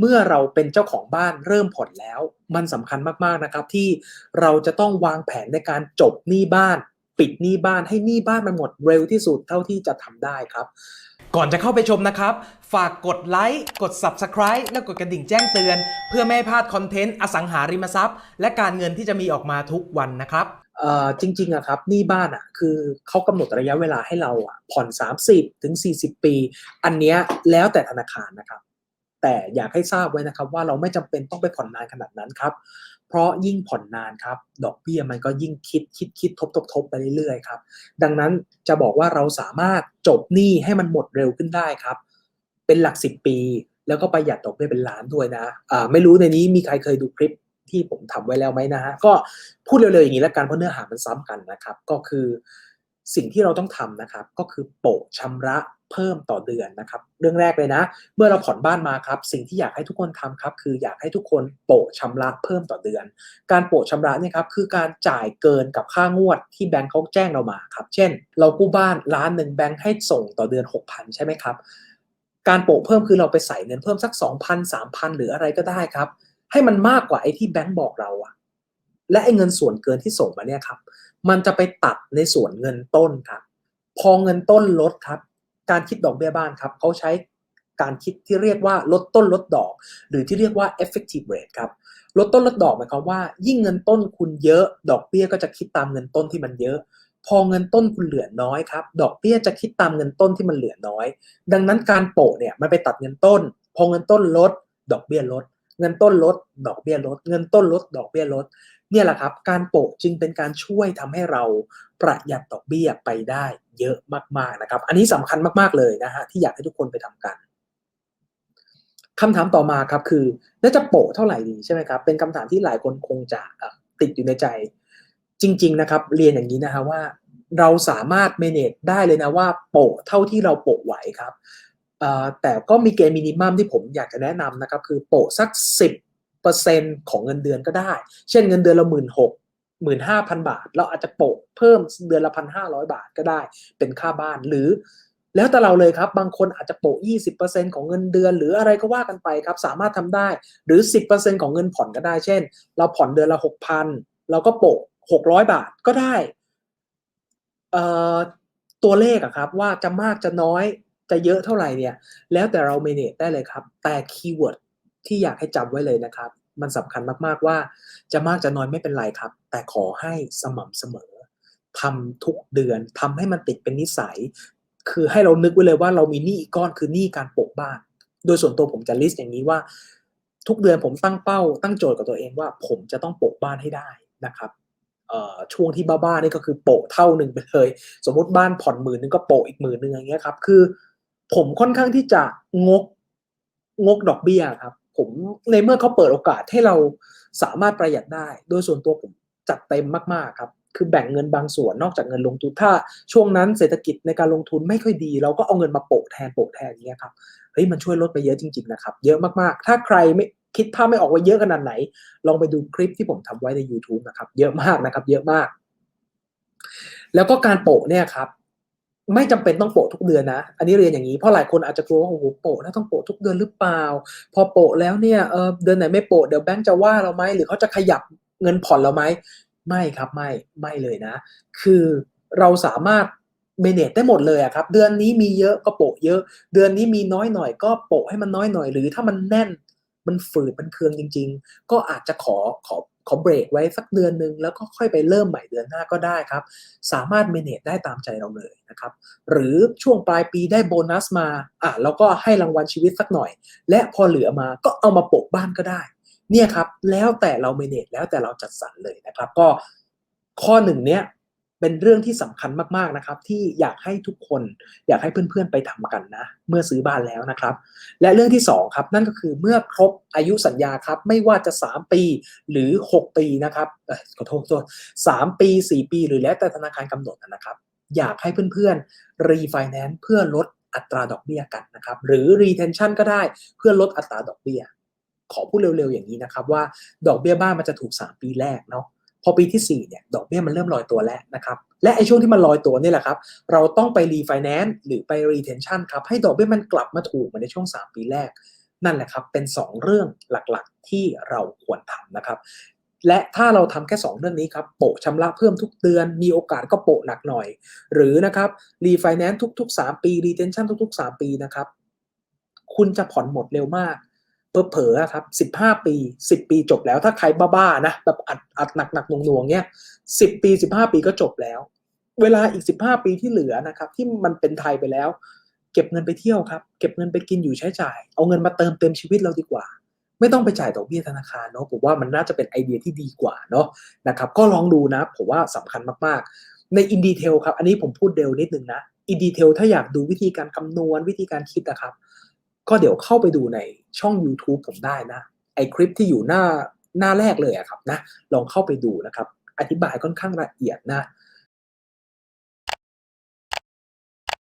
เมื่อเราเป็นเจ้าของบ้านเริ่มผ่อนแล้ว มันสำคัญมากๆนะครับ ที่เราจะต้องวางแผนในการจบหนี้บ้าน ปิดหนี้บ้านให้หนี้บ้านมันหมดเร็วที่สุดเท่าที่จะทำได้ครับ ก่อนจะเข้าไปชมนะครับ ฝากกดไลค์กด Subscribe และกดกระดิ่งแจ้งเตือน เพื่อไม่ให้พลาดคอนเทนต์อสังหาริมทรัพย์ และการเงินที่จะมีออกมาทุกวันนะครับจริงๆอะครับหนี้บ้านอะคือเขากำหนดระยะเวลาให้เราอะผ่อน 30 ถึง 40 ปี อันเนี้ยแล้วแต่ธนาคารนะครับ แต่อยากให้ทราบไว้นะครับว่าเราไม่จำเป็นต้องไปผ่อนนานขนาดนั้นครับ เพราะยิ่งผ่อนนานครับ ดอกเบี้ยมันก็ยิ่งคิดคิดคิดทบทบทบไปเรื่อยๆครับ ดังนั้นจะบอกว่าเราสามารถจบหนี้ให้มันหมดเร็วขึ้นได้ครับ เป็นหลักสิบปี แล้วก็ประหยัดดอกเบี้ยเป็นล้านด้วยนะอ่าไม่รู้ในนี้มีใครเคยดูคลิปที่ผมทำไว้แล้วไหมนะฮะก็พูดเร็วๆอย่างนี้แล้วกันเพราะเนื้อหามันซ้ำกันนะครับ ก็คือ สิ่งที่เราต้องทำนะครับ ก็คือโปะชำระเพิ่มต่อเดือนนะครับ เรื่องแรกเลยนะ เมื่อเราผ่อนบ้านมาครับ สิ่งที่อยากให้ทุกคนทำครับ คืออยากให้ทุกคนโปะชำระเพิ่มต่อเดือน การโปะชำระเนี่ยครับคือการจ่ายเกินกับค่างวดที่แบงก์เขาแจ้งเรามาครับ เช่น เรากู้บ้านล้านหนึ่งแบงก์ให้ส่งต่อเดือน 6,000 ใช่ไหมครับ การโปะเพิ่มคือเราไปใส่เงินเพิ่มสัก 2,000 3,000 หรืออะไรก็ได้ครับ ให้มันมากกว่าไอ้ที่แบงก์บอกเราอะ และไอ้เงินส่วนเกินที่ส่งมาเนี่ยครับ มันจะไปตัดในส่วนเงินต้นครับ พอเงินต้นลดครับ การคิดดอกเบี้ยบ้านครับเขาใช้การคิดที่เรียกว่าลดต้นลดดอก หรือที่เรียกว่า effective rate ครับลดต้นลดดอกหมายความว่า ยิ่งเงินต้นคุณเยอะ ดอกเบี้ยก็จะคิดตามเงินต้นที่มันเยอะ พอเงินต้นคุณเหลือน้อยครับ ดอกเบี้ยจะคิดตามเงินต้นที่มันเหลือน้อย ดังนั้นการโปะเนี่ยมันไปตัดเงินต้น พอเงินต้นลด ดอกเบี้ยลด เงินต้นลด ดอกเบี้ยลด เงินต้นลด ดอกเบี้ยลด เนี่ยแหละครับ การโปะจึงเป็นการช่วยทำให้เราประหยัดดอกเบี้ยไปได้เยอะมากๆนะครับ อันนี้สำคัญมากๆเลยนะฮะที่อยากให้ทุกคนไปทำกันคำถามต่อมาครับคือแล้วจะโปะเท่าไหร่ดีใช่ไหมครับ เป็นคำถามที่หลายคนคงจะติดอยู่ในใจ จริง ๆ นะครับ เรียนอย่างนี้นะฮะว่า เราสามารถเมเนจได้เลยนะว่าโปะเท่าที่เราโปะไหวครับแต่ก็มีเกณฑ์มินิมัมที่ผมอยากจะแนะนำนะครับ คือโปะสัก 10 ปอร์เซ็นต์ของเงินเดือนก็ได้ เช่นเงินเดือนละหมื่นหกหมื่นห้าพันบาท เราอาจจะโปะเพิ่มเดือนละพันห้าร้อยบาทก็ได้ เป็นค่าบ้านหรือ แล้วแต่เราเลยครับ บางคนอาจจะโปะ20%ของเงินเดือน หรืออะไรก็ว่ากันไปครับ สามารถทำได้ หรือ 10%ของเงินผ่อนก็ได้ เช่น เราผ่อนเดือนละ6,000เราก็โปะ600 บาทก็ได้ตัวเลขอะครับว่าจะมากจะน้อยจะเยอะเท่าไหร่เนี่ย แล้วแต่เราเมเนจได้เลยครับ แต่คีย์เวิร์ด ที่อยากให้จำไว้เลยนะครับ มันสำคัญมากๆว่าจะมากจะน้อยไม่เป็นไรครับ แต่ขอให้สม่ำเสมอทำทุกเดือนทำให้มันติดเป็นนิสัย คือให้เรานึกไว้เลยว่าเรามีหนี้อีกก้อนคือหนี้การปะบ้าน โดยส่วนตัวผมจะลิสต์อย่างนี้ว่า ทุกเดือนผมตั้งเป้า ตั้งโจทย์กับตัวเองว่า ผมจะต้องปะบ้านให้ได้นะครับช่วงที่บ้าๆนี่ก็คือโปะเท่าหนึ่งไปเลย สมมติบ้านผ่อนหมื่นนึงก็โปะอีกหมื่นนึงอย่างเงี้ยครับ คือ ผมค่อนข้างที่จะงกงกดอกเบี้ยครับ ผมในเมื่อเขาเปิดโอกาสให้เราสามารถประหยัดได้ โดยส่วนตัวผมจัดเต็มมากๆครับ คือแบ่งเงินบางส่วนนอกจากเงินลงทุนถ้าช่วงนั้นเศรษฐกิจในการลงทุนไม่ค่อยดี เราก็เอาเงินมาโปะแทนโปะแทนเงี้ยครับเฮ้ยมันช่วยลดไปเยอะจริง ๆนะครับ เยอะมากๆ ถ้าใครไม่คิดภาพไม่ออกว่าเยอะขนาดไหน ลองไปดูคลิปที่ผมทำไว้ใน YouTube นะครับ เยอะมากนะครับ เยอะมาก แล้วก็การโปะเนี่ยครับ ไม่จำเป็นต้องโปะทุกเดือนนะ อันนี้เรียนอย่างนี้ เพราะหลายคนอาจจะกลัวว่าโอ้โหโปะแล้วต้องโปะทุกเดือนหรือเปล่า พอโปะแล้วเนี่ยเออเดือนไหนไม่โปะเดี๋ยวแบงก์จะว่าเราไหมหรือเขาจะขยับเงินผ่อนเราไหมไม่ครับไม่ไม่เลยนะ คือเราสามารถเมเนจได้หมดเลยอะครับ เดือนนี้มีเยอะก็โปะเยอะ เดือนนี้มีน้อยหน่อยก็โปะให้มันน้อยหน่อย หรือถ้ามันแน่น มันฝืดมันเคืองจริง ๆ ก็อาจจะขอขอขอเบรกไว้สักเดือนหนึ่งแล้วก็ค่อยไปเริ่มใหม่เดือนหน้าก็ได้ครับ สามารถเมเนจได้ตามใจเราเลยนะครับ หรือช่วงปลายปีได้โบนัสมาอะเราก็ให้รางวัลชีวิตสักหน่อย และพอเหลือมาก็เอามาโปะบ้านก็ได้ เนี่ยครับ แล้วแต่เราเมเนจแล้วแต่เราจัดสรรเลยนะครับ ก็ข้อหนึ่งเนี้ย เป็นเรื่องที่สำคัญมากๆนะครับ ที่อยากให้ทุกคนอยากให้เพื่อนๆไปทำกันนะ เมื่อซื้อบ้านแล้วนะครับ และเรื่องที่2ครับนั่นก็คือเมื่อครบอายุสัญญาครับ ไม่ว่าจะ 3 ปีหรือ 6 ปีนะครับขอโทษโทษสามปี 4 ปี หรือแล้วแต่ธนาคารกำหนดนะครับ อยากให้เพื่อนๆรีไฟแนนซ์เพื่อลดอัตราดอกเบี้ยกันนะครับ หรือ retention ก็ได้เพื่อลดอัตราดอกเบี้ย ขอพูดเร็วๆอย่างนี้นะครับว่าดอกเบี้ยบ้านมันจะถูก 3 ปีแรกเนาะ พอปีที่4เนี่ยดอกเบี้ยมันเริ่มลอยตัวแล้วนะครับและไอ้ช่วงที่มันลอยตัวนี่แหละครับเราต้องไปรีไฟแนนซ์หรือไปรีเทนชันครับให้ดอกเบี้ยมันกลับมาถูกเหมือนในช่วง 3 ปีแรก นั่นแหละครับเป็น 2 เรื่องหลักๆ ที่เราควรทำนะครับและถ้าเราทำแค่ 2 เรื่องนี้ครับโปะชำระเพิ่มทุกเดือน มีโอกาสก็โปะหนักหน่อย หรือนะครับรีไฟแนนซ์ทุก ๆ 3 ปีรีเทนชั่นทุก ๆ 3 ปีนะครับคุณจะผ่อนหมดเร็วมาก เผลอๆอะครับ15ปี10ปีจบแล้ว ถ้าใครบ้าๆนะแบบอัดอัดหนักๆหน่วงๆเนี้ย10ปี15ปีก็จบแล้ว เวลาอีก15ปีที่เหลือนะครับ ที่มันเป็นไทยไปแล้ว เก็บเงินไปเที่ยวครับ เก็บเงินไปกินอยู่ใช้จ่าย เอาเงินมาเติมเต็มชีวิตเราดีกว่า ไม่ต้องไปจ่ายดอกเบี้ยธนาคารเนาะผมว่ามันน่าจะเป็นไอเดียที่ดีกว่าเนาะนะครับ ก็ลองดูนะ ผมว่าสำคัญมากๆ ในอินดีเทลครับ อันนี้ผมพูดเร็วนิดนึงนะอินดีเทลถ้าอยากดูวิธีการคำนวณวิธีการคิดนะครับ ก็เดี๋ยวเข้าไปดูในช่อง YouTube ผมได้นะ ไอคลิปที่อยู่หน้าหน้าแรกเลยอะครับนะ ลองเข้าไปดูนะครับ อธิบายค่อนข้างละเอียดนะ